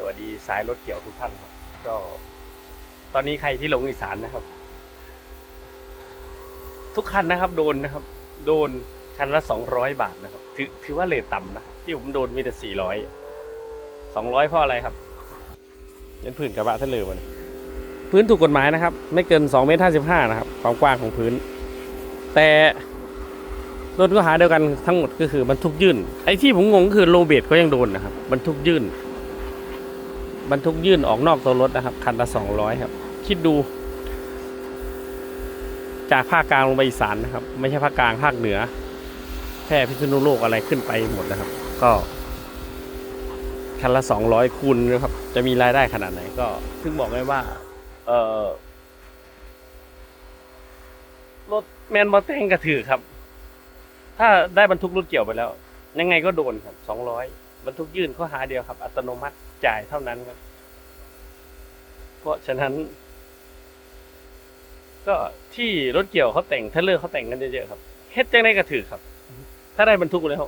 สวัสดีสายรถเกี่ยวทุกท่านครับก็ ตอนนี้ใครที่ลงอีสานนะครับ ทุกคันนะครับ โดนนะครับ โดนคันละสองร้อยบาทนะครับ ถือถือว่าเลทต่ำนะที่ผมโดนมีแต่สี่ร้อยสองร้อยเพราะอะไรครับยันพื้นกระบะทะเลวันพื้นถูกกฎหมายนะครับ ไม่เกินสองเมตรห้าสิบห้านะครับความกว้างของพื้น แต่รถก็หาเดียวกันทั้งหมดก็คือ บรรทุกยื่นไอ้ที่ผมงงก็คือโลเบตก็ยังโดนนะครับบรรทุกยื่น บรรทุกยื่นออกนอกตัวรถนะครับ คันละสองร้อยครับ คิดดู จากภาคกลางลงไปอีสานนะครับ ไม่ใช่ภาคกลางภาคเหนือแพร่พิษณุโลกอะไรขึ้นไปหมดนะครับ ก็คันละสองร้อยคูณนะครับ จะมีรายได้ขนาดไหนก็ซึ่งบอกไว้ว่า เออรถแมนมอเตงกระถือครับ ถ้าได้บรรทุกรถเกี่ยวไปแล้ว ยังไงก็โดนครับสองร้อย บรรทุกยื่นข้อหาเดียวครับ อัตโนมัติจ่ายเท่านั้นครับ เพราะฉะนั้น ก็ที่รถเกี่ยวเขาแต่งเทเลอร์เขาแต่งกันเยอะๆครับเฮ็ดจังได้กระถือครับ ถ้าได้บรรทุกแล้ว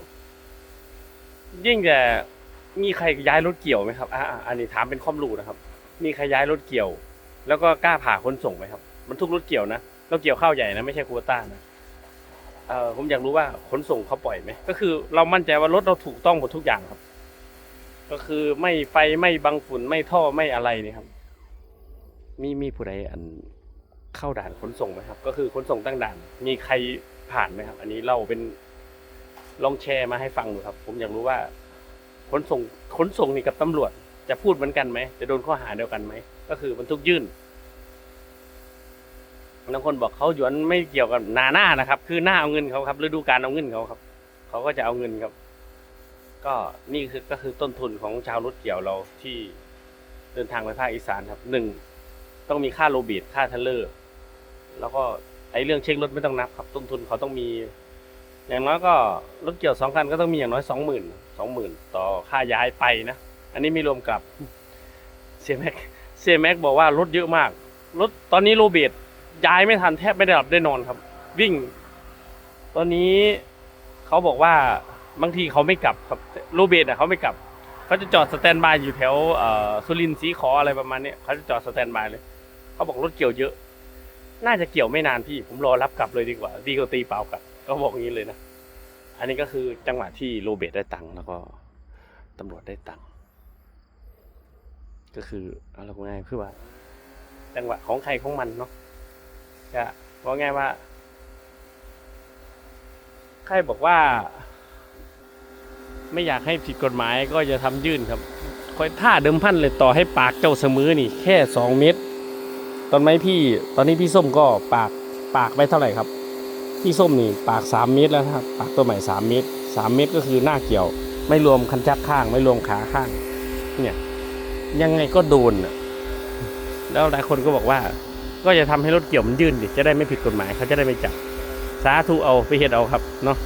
ยิ่งจะมีใครย้ายรถเกี่ยวไหมครับอ่าอันนี้ถามเป็นความรู้นะครับ มีใครย้ายรถเกี่ยว แล้วก็กล้าผ่าคนส่งไหมครับบรรทุกรถเกี่ยวนะรถเกี่ยวข้าวใหญ่นะไม่ใช่คูต้านะ เออผมอยากรู้ว่าขนส่งเขาปล่อยไหมก็คือเรามั่นใจว่ารถเราถูกต้องหมดทุกอย่างครับ ก็คือไม่ไฟไม่บังฝุ่นไม่ท่อไม่อะไรนี่ครับ มีมีผู้ใดอันเข้าด่านขนส่งไหมครับ ก็คือขนส่งตั้งด่าน มีใครผ่านไหมครับ อันนี้เราเป็นลองแชร์มาให้ฟังดูครับ ผมอยากรู้ว่าขนส่งขนส่งนี่กับตำรวจ จะพูดเหมือนกันไหมจะโดนข้อหาเดียวกันไหมก็คือบรรทุกยื่น บางคนบอกเขาหยวนไม่เกี่ยวกับหนาหน้านะครับ คือหน้าเอาเงินเขาครับฤดูการเอาเงินเขาครับ เขาก็จะเอาเงินครับ ก็นี่คือก็คือต้นทุนของชาวรถเกี่ยวเราที่เดินทางไปภาคอีสานครับหนึ่งต้องมีค่าโลบีดค่าเทเลอร์ แล้วก็ไอ้เรื่องเช็ครถไม่ต้องนับครับ ต้นทุนเขาต้องมี อย่างน้อยก็รถเกี่ยวสองคันก็ต้องมีอย่างน้อยสองหมื่นสองหมื่นต่อค่าย้ายไปนะ อันนี้ไม่รวมกับเซแม็กเซแม็กบอกว่ารถเยอะมากรถตอนนี้โรเบต ย้ายไม่ทันแทบไม่ได้หลับได้นอนครับ วิ่ง ตอนนี้เขาบอกว่าบางทีเขาไม่กลับครับโรเบตอะเขาไม่กลับเขาจะจอดสแตนบายอยู่แถวสุรินทร์สีขออะไรประมาณนี้เขาจะจอดสแตนบายเลยเขาบอกรถเกี่ยวเยอะ น่าจะเกี่ยวไม่นานพี่ ผมรอรับกลับเลยดีกว่าดีกว่าตีเปล่ากลับก็บอกอย่างนี้เลยนะอันนี้ก็คือจังหวะที่โรเบตได้ตังค์แล้วก็ตำรวจได้ตังค์ก็คือเอาละง่ายๆคือว่า จังหวะของใครของมันเนาะ จะบอกง่ายว่าใครบอกว่า ไม่อยากให้ผิดกฎหมายก็จะทำยื่นครับคอยท่าเดิมพันเลยต่อให้ปากเจ้าเสมอนี่ แค่สองเมตร ตอนไหมพี่ ตอนนี้พี่ส้มก็ปากปากไปเท่าไหร่ครับ พี่ส้มนี่ปากสามเมตรแล้วครับ ปากตัวใหม่สามเมตรสามเมตรก็คือหน้าเกี่ยว ไม่รวมคันชักข้าง ไม่รวมขาข้าง เนี่ย ยังไงก็โดนน่ะแล้วหลายคนก็บอกว่า ก็จะทำให้รถเกี่ยวมันยื่นดิจะได้ไม่ผิดกฎหมายเขาจะได้ไม่จับสาธุเอาไปเห็ดเอาครับเนาะ